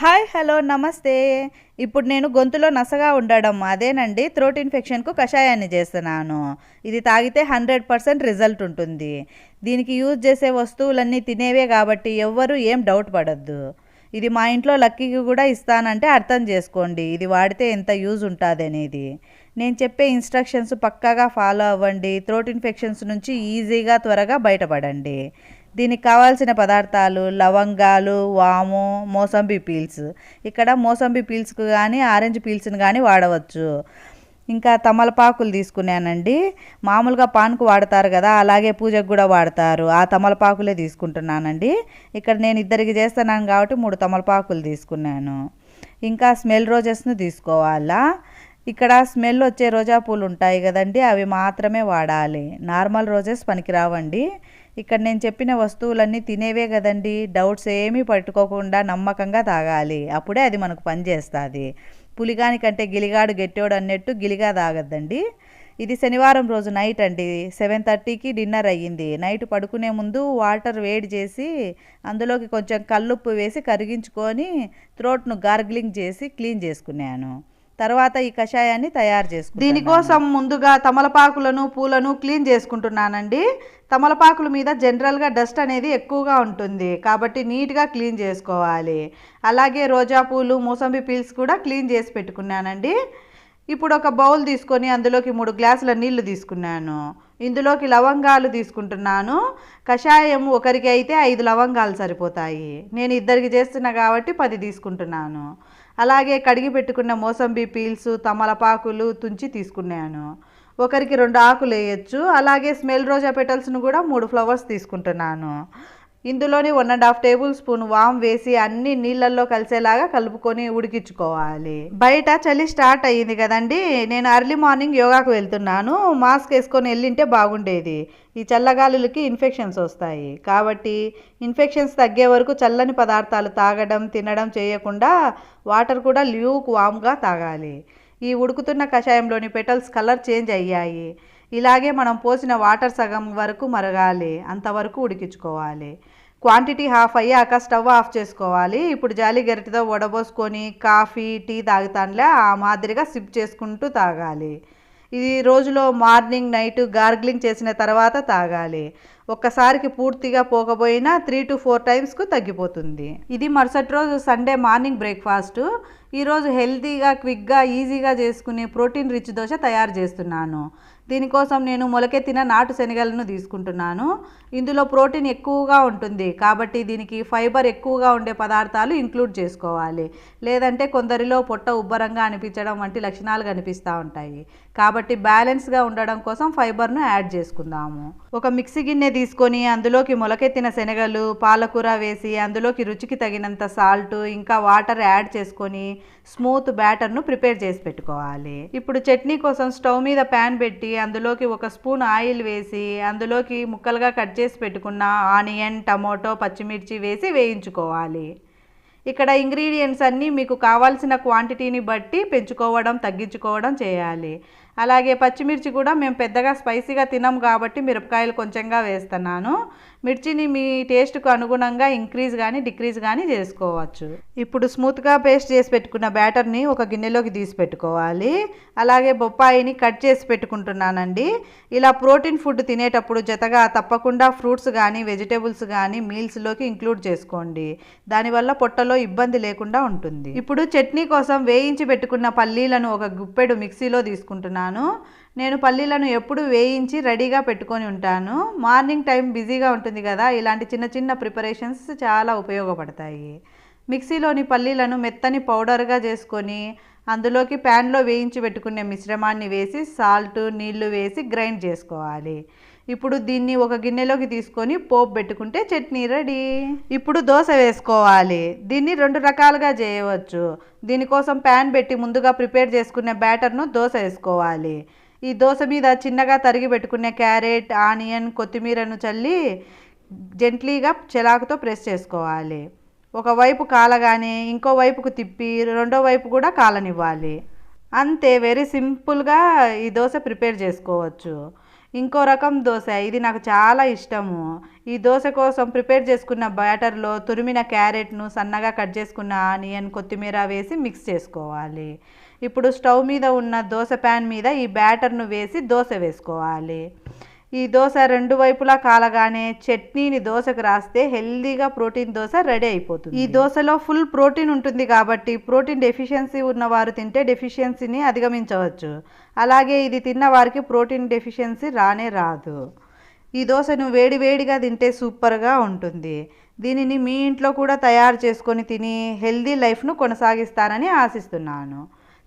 Hi hello నమస్తే. ఇప్పుడు నేను గొంతులో నసగా ఉండడం అదేనండి. థ్రోట్ ఇన్ఫెక్షన్కు కషాయాన్ని చేస్తున్నాను. ఇది తాగితే హండ్రెడ్ పర్సెంట్ రిజల్ట్ ఉంటుంది. దీనికి యూజ్ చేసే వస్తువులన్నీ తినేవే కాబట్టి ఎవ్వరూ ఏం డౌట్ పడద్దు. ఇది మా ఇంట్లో లక్కీకి కూడా ఇస్తానంటే అర్థం చేసుకోండి. ఇది వాడితే ఎంత యూజ్ ఉంటుంది అనేది నేను చెప్పే ఇన్స్ట్రక్షన్స్ పక్కాగా ఫాలో అవ్వండి. థ్రోట్ ఇన్ఫెక్షన్స్ నుంచి ఈజీగా త్వరగా బయటపడండి. దీనికి కావాల్సిన పదార్థాలు లవంగాలు వాము మోసంబి పీల్స్. ఇక్కడ మోసంబి పీల్స్కు కానీ ఆరెంజ్ పీల్స్ని కానీ వాడవచ్చు. ఇంకా తమలపాకులు తీసుకున్నానండి. మామూలుగా పాన్కు వాడతారు కదా అలాగే పూజకు కూడా వాడతారు. ఆ తమలపాకులే తీసుకుంటున్నానండి. ఇక్కడ నేను ఇద్దరికి చేస్తున్నాను కాబట్టి మూడు తమలపాకులు తీసుకున్నాను. ఇంకా స్మెల్ రోజెస్ను తీసుకోవాలా? ఇక్కడ స్మెల్ వచ్చే రోజా పూలు ఉంటాయి కదండి అవి మాత్రమే వాడాలి. నార్మల్ రోజెస్ పనికిరావండి. ఇక్కడ నేను చెప్పిన వస్తువులన్నీ తినేవే కదండి డౌట్స్ ఏమీ పట్టుకోకుండా నమ్మకంగా తాగాలి. అప్పుడే అది మనకు పనిచేస్తుంది పులిగాని కంటే గిలిగాడు గెట్టోడు అన్నట్టు గిలిగా తాగద్దండి. ఇది శనివారం రోజు నైట్ అండి. సెవెన్ థర్టీకి డిన్నర్ అయ్యింది. నైట్ పడుకునే ముందు వాటర్ వేడి చేసి అందులోకి కొంచెం కల్లుప్పు వేసి కరిగించుకొని త్రోట్ను గార్గిలింగ్ చేసి క్లీన్ చేసుకున్నాను. తర్వాత ఈ కషాయాన్ని తయారు చేసుకుంటాను దీనికోసం ముందుగా తమలపాకులను పూలను క్లీన్ చేసుకుంటున్నానండి. తమలపాకుల మీద జనరల్గా డస్ట్ అనేది ఎక్కువగా ఉంటుంది. కాబట్టి నీట్గా క్లీన్ చేసుకోవాలి. అలాగే రోజా పూలు మూసంబి పీల్స్ కూడా క్లీన్ చేసి పెట్టుకున్నానండి. ఇప్పుడు ఒక బౌల్ తీసుకొని అందులోకి మూడు గ్లాసుల నీళ్ళు తీసుకున్నాను. ఇందులోకి లవంగాలు తీసుకుంటున్నాను. కషాయం ఒకరికి అయితే ఐదు లవంగాలు సరిపోతాయి. నేను ఇద్దరికి చేస్తున్నా కాబట్టి పది తీసుకుంటున్నాను. అలాగే కడిగి పెట్టుకున్న మోసంబి పీల్స్ తమలపాకులు తుంచి తీసుకున్నాను. ఒకరికి రెండు ఆకులు వేయచ్చు అలాగే స్మెల్ రోజా పెటల్స్ను కూడా మూడు ఫ్లవర్స్ తీసుకుంటున్నాను. ఇందులోని one and half tablespoon వామ్ వేసి అన్ని నీళ్ళల్లో కలిసేలాగా కలుపుకొని ఉడికించుకోవాలి. బయట చలి స్టార్ట్ అయ్యింది కదండి. నేను అర్లీ మార్నింగ్ యోగాకు వెళ్తున్నాను. మాస్క్ వేసుకొని వెళ్ళింటే బాగుండేది. ఈ చల్లగాలులకి ఇన్ఫెక్షన్స్ వస్తాయి. కాబట్టి ఇన్ఫెక్షన్స్ తగ్గే వరకు చల్లని పదార్థాలు తాగడం తినడం చేయకుండా వాటర్ కూడా ల్యూక్ వామ్గా తాగాలి. ఈ ఉడుకుతున్న కషాయంలోని పెటల్స్ కలర్ చేంజ్ అయ్యాయి. ఇలాగే మనం పోసిన వాటర్ సగం వరకు మరగాలి అంతవరకు ఉడికించుకోవాలి. క్వాంటిటీ హాఫ్ అయ్యాక స్టవ్ ఆఫ్ చేసుకోవాలి. ఇప్పుడు జాలి గరిటతో వడబోసుకొని కాఫీ టీ తాగుతానులే ఆ మాదిరిగా సిప్ చేసుకుంటూ తాగాలి. ఇది రోజులో మార్నింగ్ నైట్ గార్గ్లింగ్ చేసిన తర్వాత తాగాలి. ఒక్కసారికి పూర్తిగా పోకపోయినా త్రీ టు ఫోర్ టైమ్స్కు తగ్గిపోతుంది. ఇది మరుసటి రోజు సండే మార్నింగ్ బ్రేక్ఫాస్ట్ ఈరోజు హెల్తీగా క్విక్గా ఈజీగా చేసుకునే ప్రోటీన్ రిచ్ దోశ తయారు చేస్తున్నాను. దీనికోసం నేను మొలకెత్తిన నాటు శనగలను తీసుకుంటున్నాను. ఇందులో ప్రోటీన్ ఎక్కువగా ఉంటుంది. కాబట్టి దీనికి ఫైబర్ ఎక్కువగా ఉండే పదార్థాలు ఇంక్లూడ్ చేసుకోవాలి. లేదంటే కొందరిలో పొట్ట ఉబ్బరంగా అనిపించడం వంటి లక్షణాలు కనిపిస్తూ ఉంటాయి. కాబట్టి బ్యాలెన్స్గా ఉండడం కోసం ఫైబర్ను యాడ్ చేసుకుందాము. ఒక మిక్సీ గిన్నె తీసుకొని అందులోకి మొలకెత్తిన శనగలు పాలకూర వేసి అందులోకి రుచికి తగినంత సాల్ట్ ఇంకా వాటర్ యాడ్ చేసుకొని స్మూత్ బ్యాటర్ను ప్రిపేర్ చేసి పెట్టుకోవాలి. ఇప్పుడు చట్నీ కోసం స్టవ్ మీద ప్యాన్ పెట్టి అందులోకి ఒక స్పూన్ ఆయిల్ వేసి అందులోకి ముక్కలుగా కట్ చేసి పెట్టుకున్న ఆనియన్ టమోటో పచ్చిమిర్చి వేసి వేయించుకోవాలి. ఇక్కడ ఇంగ్రీడియంట్స్ అన్నీ మీకు కావాల్సిన క్వాంటిటీని బట్టి పెంచుకోవడం తగ్గించుకోవడం చేయాలి. అలాగే పచ్చిమిర్చి కూడా మేము పెద్దగా స్పైసీగా తినం కాబట్టి మిరపకాయలు కొంచెంగా వేస్తున్నాను. మిర్చిని మీ టేస్ట్కు అనుగుణంగా ఇంక్రీజ్ కానీ డిక్రీజ్ కానీ చేసుకోవచ్చు. ఇప్పుడు స్మూత్గా పేస్ట్ చేసి పెట్టుకున్న బ్యాటర్ని ఒక గిన్నెలోకి తీసి పెట్టుకోవాలి. అలాగే బొప్పాయిని కట్ చేసి పెట్టుకుంటున్నానండి. ఇలా ప్రోటీన్ ఫుడ్ తినేటప్పుడు జతగా తప్పకుండా ఫ్రూట్స్ కానీ వెజిటేబుల్స్ కానీ మీల్స్లోకి ఇంక్లూడ్ చేసుకోండి. దానివల్ల పొట్టలో ఇబ్బంది లేకుండా ఉంటుంది. ఇప్పుడు చట్నీ కోసం వేయించి పెట్టుకున్న పల్లీలను ఒక గుప్పెడు మిక్సీలో తీసుకుంటున్నాను. నేను పల్లీలను ఎప్పుడు వేయించి రెడీగా పెట్టుకొని ఉంటాను. మార్నింగ్ టైం బిజీగా ఉంటుంది కదా ఇలాంటి చిన్న చిన్న ప్రిపరేషన్స్ చాలా ఉపయోగపడతాయి. మిక్సీలోని పల్లీలను మెత్తని పౌడర్గా చేసుకొని అందులోకి ప్యాన్లో వేయించి పెట్టుకునే మిశ్రమాన్ని వేసి సాల్ట్ నీళ్ళు వేసి గ్రైండ్ చేసుకోవాలి. ఇప్పుడు దీన్ని ఒక గిన్నెలోకి తీసుకొని పోపు పెట్టుకుంటే చట్నీ రెడీ. ఇప్పుడు దోశ వేసుకోవాలి. దీన్ని రెండు రకాలుగా చేయవచ్చు. దీనికోసం ప్యాన్ పెట్టి ముందుగా ప్రిపేర్ చేసుకునే బ్యాటర్ను దోశ వేసుకోవాలి. ఈ దోశ మీద చిన్నగా తరిగి పెట్టుకునే క్యారెట్ ఆనియన్ కొత్తిమీరను చల్లి జెంట్లీగా చెలాకుతో ప్రెస్ చేసుకోవాలి. ఒకవైపు కాలగానే ఇంకో వైపుకు తిప్పి రెండో వైపు కూడా కాలనివ్వాలి. అంతే వెరీ సింపుల్గా ఈ దోశ ప్రిపేర్ చేసుకోవచ్చు. ఇంకో రకం దోశ. ఇది నాకు చాలా ఇష్టము. ఈ దోశ కోసం ప్రిపేర్ చేసుకున్న బ్యాటర్లో తురిమిన క్యారెట్ను సన్నగా కట్ చేసుకున్న ఆనియన్ కొత్తిమీర వేసి మిక్స్ చేసుకోవాలి. ఇప్పుడు స్టవ్ మీద ఉన్న దోశ ప్యాన్ మీద ఈ బ్యాటర్ను వేసి దోశ వేసుకోవాలి. ఈ దోశ రెండు వైపులా కాలగానే చట్నీని దోశకు రాస్తే హెల్దీగా ప్రోటీన్ దోశ రెడీ అయిపోతుంది. ఈ దోశలో ఫుల్ ప్రోటీన్ ఉంటుంది కాబట్టి ప్రోటీన్ డెఫిషియన్సీ ఉన్నవారు తింటే డెఫిషియన్సీని అధిగమించవచ్చు. అలాగే ఇది తిన్న వారికి ప్రోటీన్ డెఫిషియన్సీ రానే రాదు. ఈ దోశను వేడివేడిగా తింటే సూపర్గా ఉంటుంది. దీనిని మీ ఇంట్లో కూడా తయారు చేసుకొని తిని హెల్దీ లైఫ్ను కొనసాగిస్తారని ఆశిస్తున్నాను.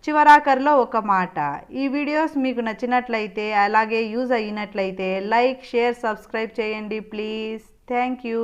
చివరాఖరిలో ఒక మాట. ఈ వీడియోస్ మీకు నచ్చినట్లయితే అలాగే యూజ్ అయినట్లయితే లైక్ షేర్ సబ్స్క్రైబ్ చేయండి ప్లీజ్. Thank you.